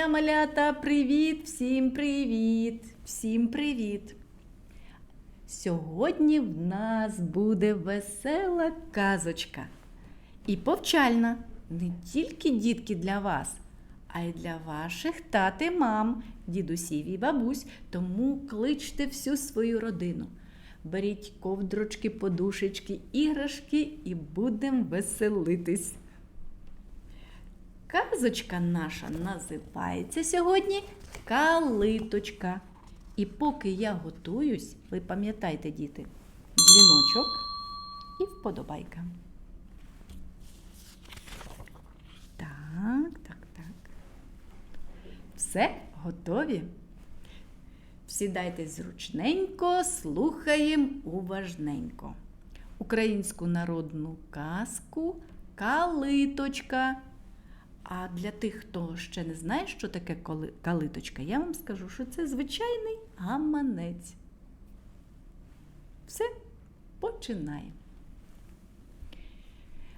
Дня, малята! Привіт! Всім привіт! Всім привіт! Сьогодні в нас буде весела казочка. І повчальна не тільки дітки для вас, а й для ваших тат і мам, дідусів і бабусь. Тому кличте всю свою родину. Беріть ковдрочки, подушечки, іграшки і будемо веселитись. Казочка наша називається сьогодні Калиточка. І поки я готуюсь, ви пам'ятайте, діти, дзвіночок і вподобайка. Так, так, так. Все, готові? Сідайте зручненько, слухаємо уважненько. Українську народну казку Калиточка. А для тих, хто ще не знає, що таке калиточка, я вам скажу, що це звичайний гаманець. Все, починаємо.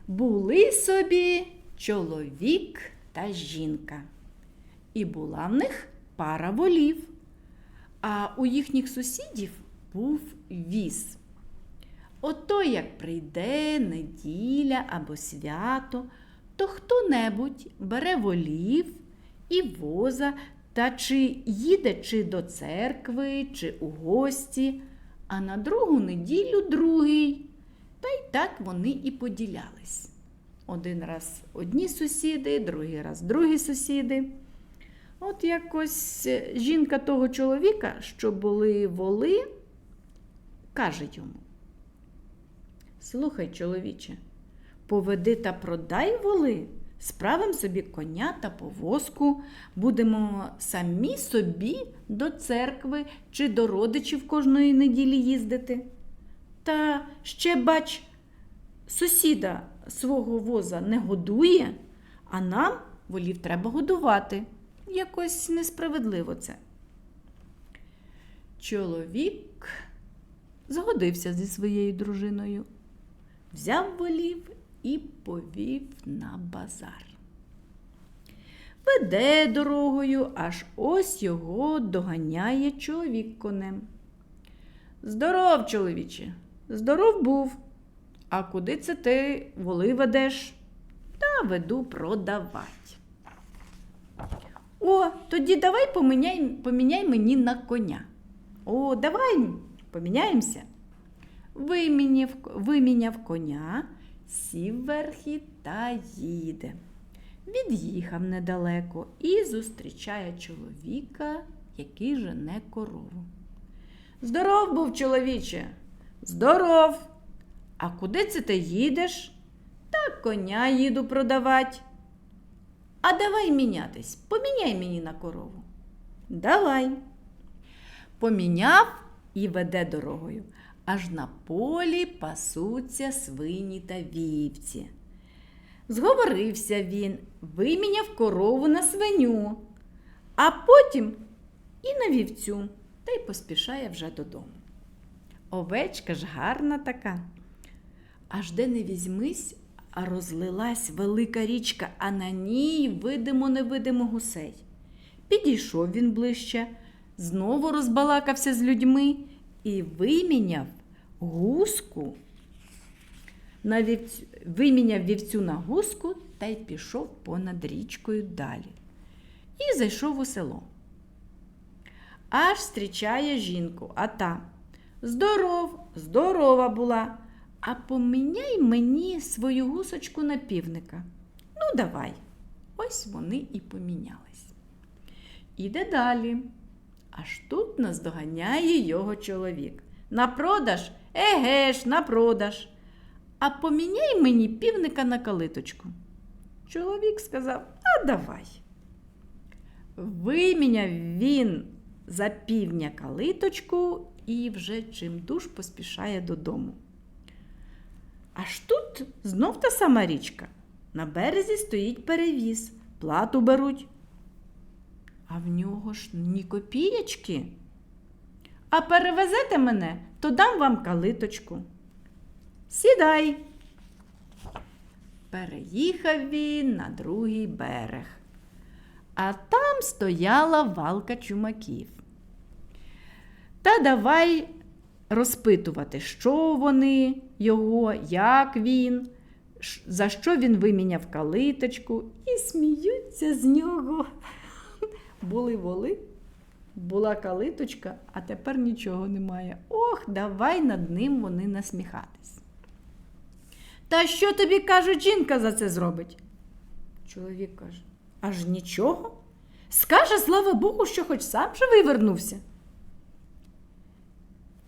Були собі чоловік та жінка. І була в них пара волів. А у їхніх сусідів був віз. Ото як прийде неділя або свято, то хто-небудь бере волів і воза та чи їде чи до церкви, чи у гості, а на другу неділю другий. Та й так вони і поділялись. Один раз одні сусіди, другий раз другі сусіди. От якось е, жінка того чоловіка, що були воли, каже йому: Слухай, чоловіче, поведи та продай воли, справим собі коня та повозку, будемо самі собі до церкви чи до родичів кожної неділі їздити. Та ще, бач, сусіда свого воза не годує, а нам волів треба годувати. Якось несправедливо це. Чоловік згодився зі своєю дружиною, взяв волів і повів на базар. Веде дорогою, аж ось його доганяє чоловік конем. Здоров, чоловіче, здоров був. А куди це ти воли ведеш? Та веду продавать. О, тоді давай поміняй, поміняй мені на коня. О, давай поміняємося. Виміняв, виміняв коня, сів верхи та їде. Від'їхав недалеко і зустрічає чоловіка, який жене корову. Здоров був, чоловіче, здоров. А куди це ти їдеш? Та коня їду продавати. А давай мінятись, поміняй мені на корову. Давай. Поміняв і веде дорогою. Аж на полі пасуться свині та вівці. Зговорився він, виміняв корову на свиню, а потім і на вівцю, та й поспішає вже додому. Овечка ж гарна така. Аж де не візьмись, а розлилась велика річка, а на ній видимо невидимо гусей. Підійшов він ближче, знову розбалакався з людьми і виміняв гуску, на вівцю, виміняв вівцю на гуску та й пішов понад річкою далі. І зайшов у село. Аж зустрічає жінку, а та здоров, здорова була. А поміняй мені свою гусочку на півника. Ну, давай. Ось вони і помінялись. Іде далі. Аж тут наздоганяє його чоловік. На продаж? Еге ж, на продаж. А поміняй мені півника на калиточку. Чоловік сказав: А давай. Виміняв він за півня калиточку і вже чимдуж поспішає додому. Аж тут знов та сама річка. На березі стоїть перевіз, плату беруть. А в нього ж ні копієчки. А перевезете мене, то дам вам калиточку. Сідай. Переїхав він на другий берег. а там стояла валка чумаків. Та давай розпитувати, що вони його, як він, за що він виміняв калиточку, і сміються з нього. Були воли, була калиточка, а тепер нічого немає. Ох, давай над ним вони насміхатись. Та що тобі каже жінка за це зробить? Чоловік каже, аж нічого. Скаже, слава Богу, що хоч сам же вивернувся.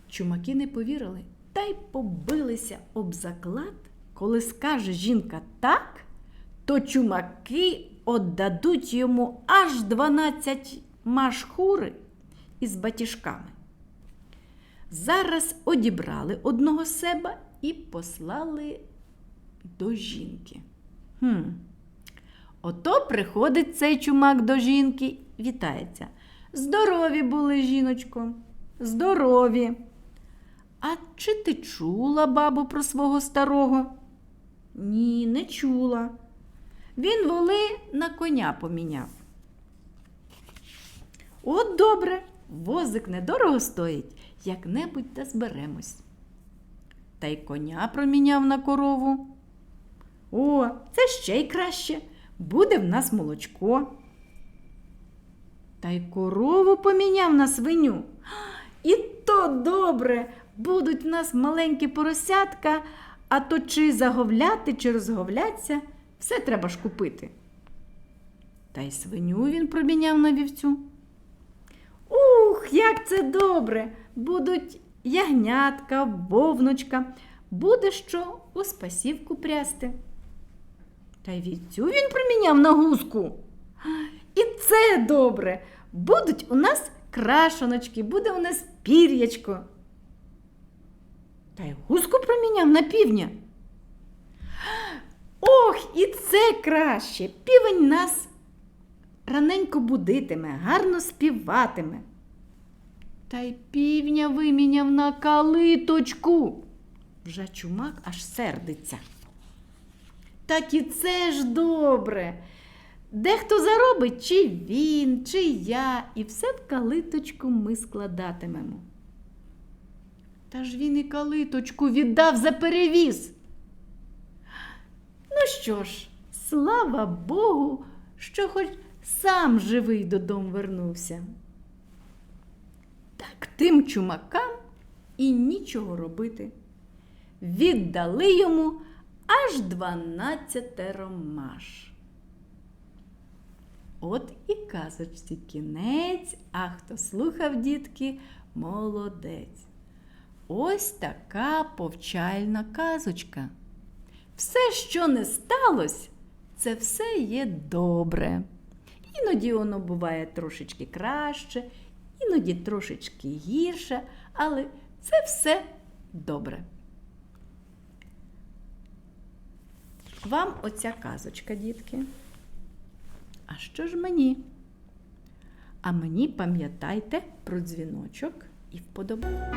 Чумаки не повірили та й побилися об заклад, коли скаже жінка так, то чумаки отдадуть йому аж 12 машхури із батіжками. Зараз одібрали одного себе і послали до жінки. Хм. Ото приходить цей чумак до жінки, вітається. Здорові були, жіночко, здорові. А чи ти чула, бабу, про свого старого? Ні, не чула. Він воли на коня поміняв. От добре, возик недорого стоїть, як-небудь та зберемось. Та й коня проміняв на корову. О, це ще й краще. Буде в нас молочко. Та й корову поміняв на свиню. І то добре, будуть в нас маленькі поросятка, а то чи заговляти, чи розговляться, все треба ж купити. Та й свиню він проміняв на вівцю. Ух, як це добре! Будуть ягнятка, вовночка, буде що у спасівку прясти. Та й вівцю він проміняв на гуску. І це добре. Будуть у нас крашоночки, буде у нас пір'ячко. Та й гуску проміняв на півня. Ох, і це краще. Півень нас раненько будитиме, гарно співатиме. Та й півня виміняв на калиточку. Вже чумак аж сердиться. Так і це ж добре. Дехто заробить, чи він, чи я, і все в калиточку ми складатимемо. Та ж він і калиточку віддав за перевіз. Що ж, слава Богу, що хоч сам живий додому вернувся. Так тим чумакам і нічого робити. Віддали йому аж дванадцятеро маш. От і казочці кінець, а хто слухав, дітки, молодець. Ось така повчальна казочка. Все, що не сталося, це все є добре. Іноді воно буває трошечки краще, іноді трошечки гірше, але це все добре. Вам оця казочка, дітки. А що ж мені? А мені пам'ятайте про дзвіночок і вподобайку.